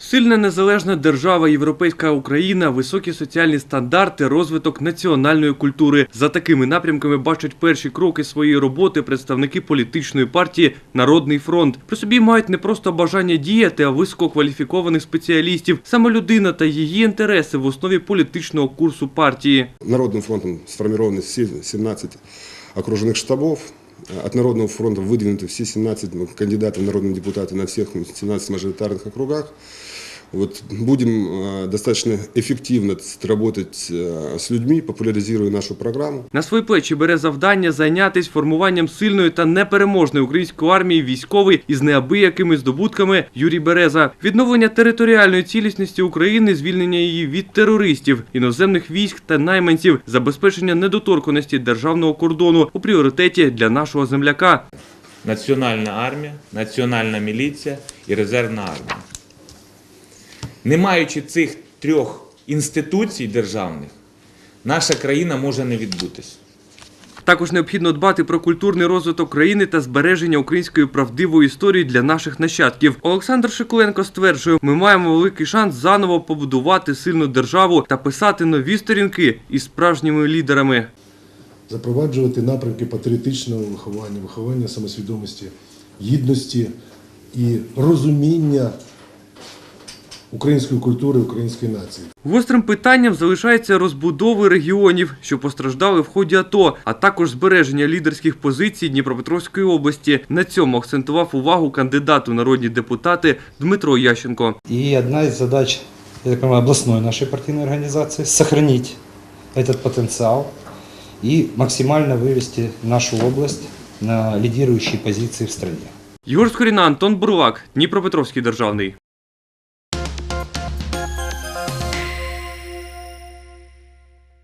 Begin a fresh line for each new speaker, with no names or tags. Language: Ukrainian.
Сильна незалежна держава, європейська Україна, високі соціальні стандарти, розвиток національної культури. За такими напрямками бачать перші кроки своєї роботи представники політичної партії Народний фронт. При собі мають не просто бажання діяти, а висококваліфікованих спеціалістів. Саме людина та її інтереси в основі політичного курсу партії.
Народным фронтом сформированы все 17 окружных штабов. От Народного фронта выдвинуты все 17 кандидатов в народные депутаты на всех 17 мажоритарных округах. Вот будем э, достаточно эффективно работать э, с людьми, популяризируя нашу программу.
На свої плечі бере завдання зайнятися формуванням сильної та непереможної української армії військовий із неабиякими здобутками Юрій Береза, відновлення територіальної цілісності України, звільнення її від терористів, іноземних військ та найманців, забезпечення недоторканості державного кордону у пріоритеті для нашого земляка.
Національна армія, національна міліція і резервна армія. Не маючи цих трьох інституцій державних, наша країна може не відбутися.
Також необхідно дбати про культурний розвиток країни та збереження української правдивої історії для наших нащадків. Олександр Шикуленко стверджує, ми маємо великий шанс заново побудувати сильну державу та писати нові сторінки із справжніми лідерами.
запроваджувати напрямки патріотичного виховання, виховання самосвідомості, гідності і розуміння української культури, української нації.
Гострим питанням залишається розбудови регіонів, що постраждали в ході АТО, а також збереження лідерських позицій Дніпропетровської області. На цьому акцентував увагу кандидат у народні депутати Дмитро Ященко.
И одна из задач, я так понимаю, областной нашей партийной организации – сохранить этот потенциал и максимально вывести нашу область на лидирующие позиции в стране.
Єгор Скоріна, Антон Бурлак, Дніпропетровський державний.